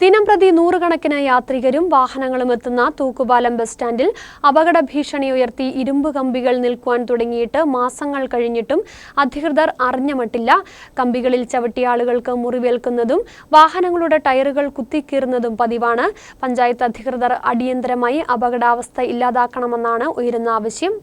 ദിനംപ്രതി നൂറുകണക്കിന് യാത്രികരും വാഹനങ്ങളും എത്തുന്ന തൂക്കുപാലം ബസ് സ്റ്റാൻഡിൽ അപകട ഭീഷണി ഉയർത്തി ഇരുമ്പ് കമ്പികൾ നിൽക്കുവാൻ തുടങ്ങിയിട്ട് മാസങ്ങൾ കഴിഞ്ഞിട്ടും അധികൃതർ അറിഞ്ഞമട്ടില്ല കമ്പികളിൽ ചവിട്ടിയ ആളുകൾക്ക് മുറിവേൽക്കുന്നതും വാഹനങ്ങളുടെ ടയറുകൾ കുത്തിക്കീറുന്നതും പതിവാണ്. പഞ്ചായത്ത് അധികൃതർ അടിയന്തരമായി അപകടാവസ്ഥ ഇല്ലാതാക്കണമെന്നാണ് ഉയരുന്ന ആവശ്യം.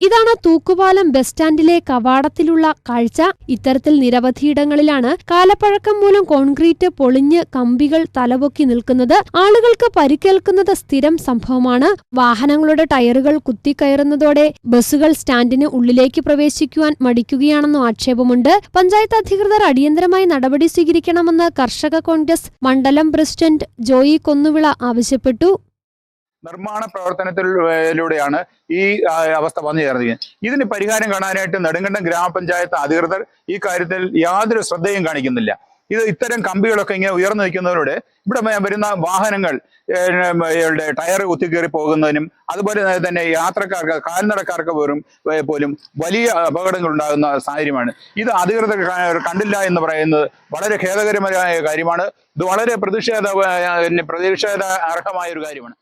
ഇതാണ് തൂക്കുപാലം ബസ് സ്റ്റാൻഡിലെ കവാടത്തിലുള്ള കാഴ്ച. ഇത്തരത്തിൽ നിരവധിയിടങ്ങളിലാണ് കാലപ്പഴക്കം മൂലം കോൺക്രീറ്റ് പൊളിഞ്ഞ് കമ്പികൾ തലപൊക്കി നിൽക്കുന്നത്. ആളുകൾക്ക് പരിക്കേൽക്കുന്നത് സ്ഥിരം സംഭവമാണ്. വാഹനങ്ങളുടെ ടയറുകൾ കുത്തിക്കയറുന്നതോടെ ബസ്സുകൾ സ്റ്റാൻഡിന് ഉള്ളിലേക്ക് പ്രവേശിക്കുവാൻ മടിക്കുകയാണെന്നും ആക്ഷേപമുണ്ട്. പഞ്ചായത്ത് അധികൃതർ അടിയന്തരമായി നടപടി സ്വീകരിക്കണമെന്ന് കർഷക കോൺഗ്രസ് മണ്ഡലം പ്രസിഡന്റ് ജോയി കൊന്നുവിള ആവശ്യപ്പെട്ടു. നിർമ്മാണ പ്രവർത്തനത്തിലൂടെയാണ് ഈ അവസ്ഥ വന്നു ചേർന്നത് ഇതിന് പരിഹാരം കാണാനായിട്ട് നെടുങ്കണ്ടം ഗ്രാമപഞ്ചായത്ത് അധികൃതർ ഈ കാര്യത്തിൽ യാതൊരു ശ്രദ്ധയും കാണിക്കുന്നില്ല. ഇത് ഇത്തരം കമ്പികളൊക്കെ ഇങ്ങനെ ഉയർന്നു നിൽക്കുന്നതിലൂടെ ഇവിടെ വരുന്ന വാഹനങ്ങൾ ടയർ കുത്തിക്കേറി പോകുന്നതിനും അതുപോലെ തന്നെ യാത്രക്കാർക്ക് കാൽനടക്കാർക്ക് പോലും പോലും വലിയ അപകടങ്ങൾ ഉണ്ടാകുന്ന സാഹചര്യമാണ്. ഇത് അധികൃതർ കണ്ടില്ല എന്ന് പറയുന്നത് വളരെ ഖേദകരമായ കാര്യമാണ്. ഇത് വളരെ പ്രതിഷേധ പ്രതിഷേധ അർഹമായ ഒരു കാര്യമാണ്.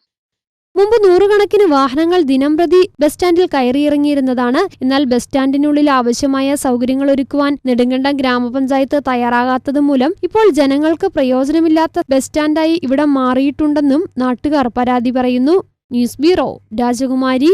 മുമ്പ് നൂറുകണക്കിന് വാഹനങ്ങൾ ദിനംപ്രതി ബസ് സ്റ്റാൻഡിൽ കയറിയിറങ്ങിയിരുന്നതാണ്. എന്നാൽ ബസ് സ്റ്റാൻഡിനുള്ളിൽ ആവശ്യമായ സൗകര്യങ്ങൾ ഒരുക്കുവാൻ നെടുങ്കണ്ടം ഗ്രാമപഞ്ചായത്ത് തയ്യാറാകാത്തത് മൂലം ഇപ്പോൾ ജനങ്ങൾക്ക് പ്രയോജനമില്ലാത്ത ബസ് സ്റ്റാൻഡായി ഇവിടെ മാറിയിട്ടുണ്ടെന്നും നാട്ടുകാർ പരാതി പറയുന്നു. ന്യൂസ് ബ്യൂറോ രാജകുമാരി